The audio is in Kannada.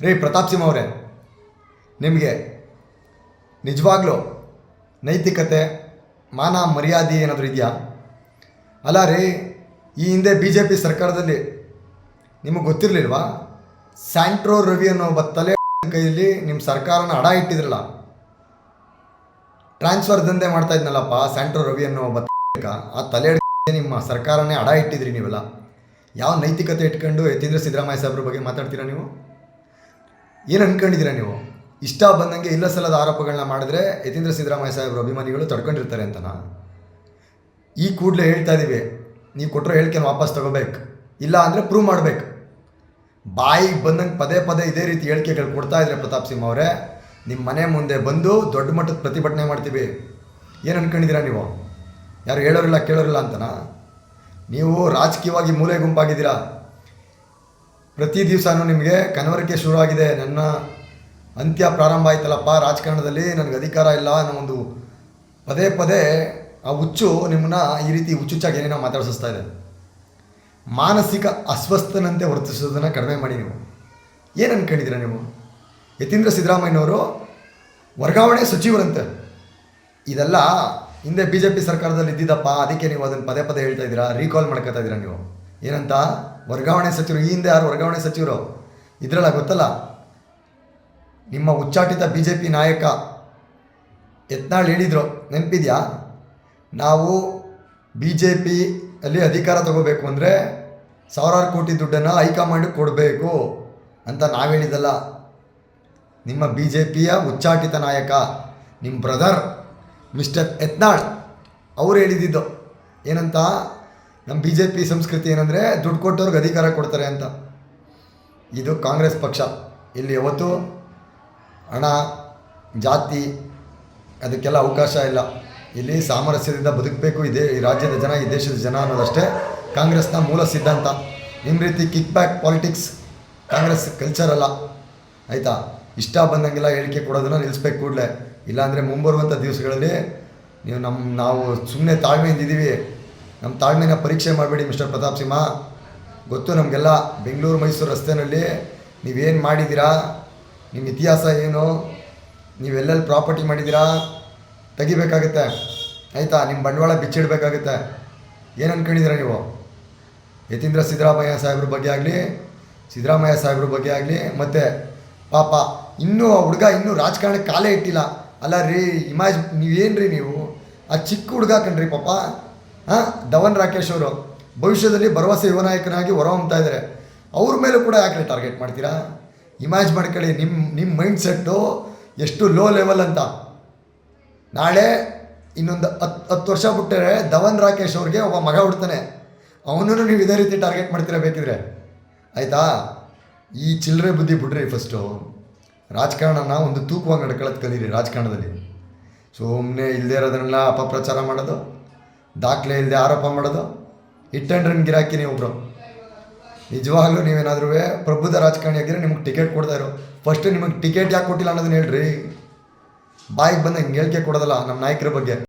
ರೀ ಪ್ರತಾಪ್ ಸಿಂಹ ಅವರೇ, ನಿಮಗೆ ನಿಜವಾಗ್ಲೂ ನೈತಿಕತೆ, ಮಾನ ಮರ್ಯಾದೆ ಏನಾದರೂ ಇದೆಯಾ? ಅಲ್ಲ ರೀ, ಈ ಹಿಂದೆ ಬಿ ಜೆ ಪಿ ಸರ್ಕಾರದಲ್ಲಿ ನಿಮಗೆ ಗೊತ್ತಿರಲಿಲ್ವಾ? ಸ್ಯಾಂಟ್ರೋ ರವಿ ಅನ್ನೋ ಒಬ್ಬ ತಲೆ ಕೈಯಲ್ಲಿ ನಿಮ್ಮ ಸರ್ಕಾರನ ಅಡ ಇಟ್ಟಿದ್ರಲ್ಲ? ಟ್ರಾನ್ಸ್ಫರ್ ದಂಧೆ ಮಾಡ್ತಾ ಇದ್ನಲ್ಲಪ್ಪ, ಸ್ಯಾಂಟ್ರೋ ರವಿ ಅನ್ನೋ ಒಬ್ಬ ಆ ತಲೆ ನಿಮ್ಮ ಸರ್ಕಾರನೇ ಅಡ ಇಟ್ಟಿದ್ರಿ ನೀವೆಲ್ಲ. ಯಾವ ನೈತಿಕತೆ ಇಟ್ಕೊಂಡು ಯತೀಂದ್ರ ಸಿದ್ದರಾಮಯ್ಯ ಸಾಹೇಬ್ರ ಬಗ್ಗೆ ಮಾತಾಡ್ತೀರಾ ನೀವು? ಏನು ಅನ್ಕೊಂಡಿದ್ದೀರಾ ನೀವು? ಇಷ್ಟ ಬಂದಂಗೆ ಇಲ್ಲ ಸಲ್ಲದ ಆರೋಪಗಳನ್ನ ಮಾಡಿದ್ರೆ ಯತೀಂದ್ರ ಸಿದ್ದರಾಮಯ್ಯ ಸಾಹೇಬ್ರ ಅಭಿಮಾನಿಗಳು ತಡ್ಕೊಂಡಿರ್ತಾರೆ ಅಂತನಾ ಈ ಕೂಡಲೇ ಹೇಳ್ತಾ ಇದ್ದೀವಿ ನೀವು ಕೊಟ್ಟರೆ ಹೇಳಿಕೆ ವಾಪಸ್ ತಗೋಬೇಕು, ಇಲ್ಲ ಅಂದರೆ ಪ್ರೂವ್ ಮಾಡಬೇಕು. ಬಾಯಿಗೆ ಬಂದಂಗೆ ಪದೇ ಪದೇ ಇದೇ ರೀತಿ ಹೇಳಿಕೆಗಳು ಕೊಡ್ತಾ ಇದ್ರೆ ಪ್ರತಾಪ್ ಸಿಂಹ ಅವರೇ ನಿಮ್ಮ ಮನೆ ಮುಂದೆ ಬಂದು ದೊಡ್ಡ ಮಟ್ಟದ ಪ್ರತಿಭಟನೆ ಮಾಡ್ತೀವಿ. ಏನು ಅನ್ಕೊಂಡಿದ್ದೀರಾ ನೀವು? ಯಾರು ಹೇಳೋರಿಲ್ಲ ಕೇಳೋರಿಲ್ಲ ಅಂತನಾ? ನೀವು ರಾಜಕೀಯವಾಗಿ ಮೂಲೆ ಗುಂಪಾಗಿದ್ದೀರಾ? ಪ್ರತಿ ದಿವಸನೂ ನಿಮಗೆ ಕನವರಿಕೆ ಶುರುವಾಗಿದೆ. ನನ್ನ ಅಂತ್ಯ ಪ್ರಾರಂಭ ಆಯ್ತಲ್ಲಪ್ಪ. ರಾಜಕಾರಣದಲ್ಲಿ ನನಗೆ ಅಧಿಕಾರ ಇಲ್ಲ ಅನ್ನೋ ಒಂದು ಪದೇ ಪದೇ ಆ ಹುಚ್ಚು ನಿಮ್ಮನ್ನ ಈ ರೀತಿ ಹುಚ್ಚುಚ್ಚಾಗಿ ಏನೇನೋ ಮಾತಾಡಿಸ್ತಾ ಇದೆ. ಮಾನಸಿಕ ಅಸ್ವಸ್ಥನಂತೆ ವರ್ತಿಸೋದನ್ನು ಕಡಿಮೆ ಮಾಡಿ ನೀವು. ಏನು ಅನ್ಕೊಂಡಿದ್ದೀರಾ ನೀವು? ಯತೀಂದ್ರ ಸಿದ್ದರಾಮಯ್ಯನವರು ವರ್ಗಾವಣೆ ಸಚಿವರಂತೆ. ಇದೆಲ್ಲ ಹಿಂದೆ ಬಿ ಜೆ ಪಿ ಸರ್ಕಾರದಲ್ಲಿ ಇದ್ದಿದ್ದಪ್ಪ. ಅದಕ್ಕೆ ನೀವು ಅದನ್ನು ಪದೇ ಪದೇ ಹೇಳ್ತಾ ಇದ್ದೀರಾ? ರೀಕಾಲ್ ಮಾಡ್ಕೊತಾ ಇದ್ದೀರಾ ನೀವು? ಏನಂತ? ವರ್ಗಾವಣೆ ಸಚಿವರು, ಈ ಹಿಂದೆ ಯಾರು ವರ್ಗಾವಣೆ ಸಚಿವರು? ಇದರಲ್ಲ ಗೊತ್ತಲ್ಲ? ನಿಮ್ಮ ಉಚ್ಚಾಟಿತ ಬಿ ಜೆ ಪಿ ನಾಯಕ ಯತ್ನಾಳ್ ಹೇಳಿದರು, ನೆನಪಿದೆಯಾ? ನಾವು ಬಿ ಜೆ ಪಿ ಅಲ್ಲಿ ಅಧಿಕಾರ ತಗೋಬೇಕು ಅಂದರೆ ಸಾವಿರಾರು ಕೋಟಿ ದುಡ್ಡನ್ನು ಹೈಕಮಾಂಡ್ ಕೊಡಬೇಕು ಅಂತ ನಾವು ಹೇಳಿದ್ದಲ್ಲ. ನಿಮ್ಮ ಬಿ ಜೆ ಪಿಯ ಉಚ್ಚಾಟಿತ ನಾಯಕ ನಿಮ್ಮ ಬ್ರದರ್ ಮಿಸ್ಟರ್ ಯತ್ನಾಳ್, ಅವರು ಹೇಳಿದ್ದು ಏನಂತ? ನಮ್ಮ ಬಿ ಜೆ ಪಿ ಸಂಸ್ಕೃತಿ ಏನಂದರೆ ದುಡ್ಡು ಕೊಟ್ಟವ್ರಿಗೆ ಅಧಿಕಾರ ಕೊಡ್ತಾರೆ ಅಂತ. ಇದು ಕಾಂಗ್ರೆಸ್ ಪಕ್ಷ. ಇಲ್ಲಿ ಯಾವತ್ತು ಹಣ, ಜಾತಿ ಅದಕ್ಕೆಲ್ಲ ಅವಕಾಶ ಇಲ್ಲ. ಇಲ್ಲಿ ಸಾಮರಸ್ಯದಿಂದ ಬದುಕಬೇಕು, ಇದೇ ಈ ರಾಜ್ಯದ ಜನ, ಈ ದೇಶದ ಜನ ಅನ್ನೋದಷ್ಟೇ ಕಾಂಗ್ರೆಸ್ನ ಮೂಲ ಸಿದ್ಧಾಂತ. ನಿಮ್ಮ ರೀತಿ kick back politics Congress culture ಅಲ್ಲ. ಆಯಿತಾ? ಇಷ್ಟ ಬಂದಂಗೆಲ್ಲ ಹೇಳಿಕೆ ಕೊಡೋದನ್ನು ನಿಲ್ಲಿಸ್ಬೇಕು ಕೂಡಲೇ. ಇಲ್ಲಾಂದರೆ ಮುಂಬರುವಂಥ ದಿವಸಗಳಲ್ಲಿ ನೀವು ನಮ್ಮ ನಾವು ಸುಮ್ಮನೆ ತಾಳ್ಮೆಯಿಂದ ಇದ್ದೀವಿ ನಮ್ಮ ತಾಳ್ಮೆನ ಪರೀಕ್ಷೆ ಮಾಡಬೇಡಿ ಮಿಸ್ಟರ್ ಪ್ರತಾಪ್ ಸಿಂಹ. ಗೊತ್ತು ನಮಗೆಲ್ಲ ಬೆಂಗಳೂರು, ಮೈಸೂರು ರಸ್ತೆಯಲ್ಲಿ ನೀವೇನು ಮಾಡಿದ್ದೀರಾ? ನಿಮ್ಮ ಇತಿಹಾಸ ಏನು? ನೀವೆಲ್ಲೆಲ್ಲಿ ಪ್ರಾಪರ್ಟಿ ಮಾಡಿದ್ದೀರಾ? ತೆಗಿಬೇಕಾಗುತ್ತೆ. ಆಯಿತಾ? ನಿಮ್ಮ ಬಂಡವಾಳ ಬಿಚ್ಚಿಡಬೇಕಾಗುತ್ತೆ. ಏನು ಅಂದ್ಕೊಂಡಿದ್ದೀರಾ ನೀವು? ಯತೀಂದ್ರ ಸಿದ್ದರಾಮಯ್ಯ ಸಾಹೇಬ್ರ ಬಗ್ಗೆ ಆಗಲಿ, ಸಿದ್ದರಾಮಯ್ಯ ಸಾಹೇಬ್ರ ಬಗ್ಗೆ ಆಗಲಿ, ಮತ್ತು ಪಾಪ ಇನ್ನೂ ಆ ಹುಡುಗ ಇನ್ನೂ ರಾಜಕಾರಣಕ್ಕೆ ಕಾಲೇ ಇಟ್ಟಿಲ್ಲ. ಅಲ್ಲ ರೀ, ಇಮಾಜ್ ನೀವೇನು ರೀ ನೀವು? ಆ ಚಿಕ್ಕ ಹುಡುಗ ಕಣ್ರಿ ಪಾಪ. ಧವನ್ ರಾಕೇಶ್ ಅವರು, ಭವಿಷ್ಯದಲ್ಲಿ ಭರವಸೆ ಯುವ ನಾಯಕನಾಗಿ ಹೊರಹೊಮ್ತಾ ಇದ್ದಾರೆ. ಅವ್ರ ಮೇಲೂ ಕೂಡ ಯಾಕೆ ಟಾರ್ಗೆಟ್ ಮಾಡ್ತೀರಾ? ಇಮ್ಯಾಜ್ ಮಾಡ್ಕೊಳ್ಳಿ ನಿಮ್ಮ ನಿಮ್ಮ ಮೈಂಡ್ ಸೆಟ್ಟು ಎಷ್ಟು ಲೋ ಲೆವೆಲ್ ಅಂತ. ನಾಳೆ ಇನ್ನೊಂದು ಹತ್ತು ಹತ್ತು ವರ್ಷ ಬಿಟ್ಟರೆ ಧವನ್ ರಾಕೇಶ್ ಅವ್ರಿಗೆ ಒಬ್ಬ ಮಗ ಹುಡ್ತಾನೆ. ಅವನನ್ನು ನೀವು ಇದೇ ರೀತಿ ಟಾರ್ಗೆಟ್ ಮಾಡ್ತೀರಾ ಬೇಕಿದ್ರೆ ಆಯಿತಾ? ಈ ಚಿಲ್ಲರೆ ಬುದ್ಧಿ ಬಿಡ್ರಿ ಫಸ್ಟು ರಾಜಕಾರಣನ ಒಂದು ತೂಕವಾಗಿ ನಡ್ಕೊಳ್ಳೋದು ಕಲೀರಿ ರಾಜಕಾರಣದಲ್ಲಿ. ಸುಮ್ಮನೆ ಇಲ್ಲದೇ ಇರೋದನ್ನೆಲ್ಲ ಅಪಪ್ರಚಾರ ಮಾಡೋದು. ದಾಖಲೆ ಇಲ್ಲದೆ ಆರೋಪ ಮಾಡೋದು? ಹಿಟ್ ಆ್ಯಂಡ್ ರನ್ ಗಿರಾಕಿ ನೀವು ಒಬ್ಬರು ನಿಜವಾಗ್ಲೂ ನೀವೇನಾದ್ರೂ ಪ್ರಬುದ್ಧ ರಾಜಕಾರಣಿ ಆಗಿದ್ರೆ ನಿಮ್ಗೆ ಟಿಕೆಟ್ ಕೊಡ್ತಾ ಇರೋ ಫಸ್ಟ್ ನಿಮಗೆ ಟಿಕೆಟ್ ಯಾಕೆ ಕೊಟ್ಟಿಲ್ಲ ಅನ್ನೋದನ್ನ ಹೇಳ್ರಿ. ಬಾಯಿಗೆ ಬಂದಂಗೆ ಹಿಂಗೆ ಹೇಳಿಕೆ ಕೊಡೋದಲ್ಲ ನಮ್ಮ ನಾಯಕರ ಬಗ್ಗೆ.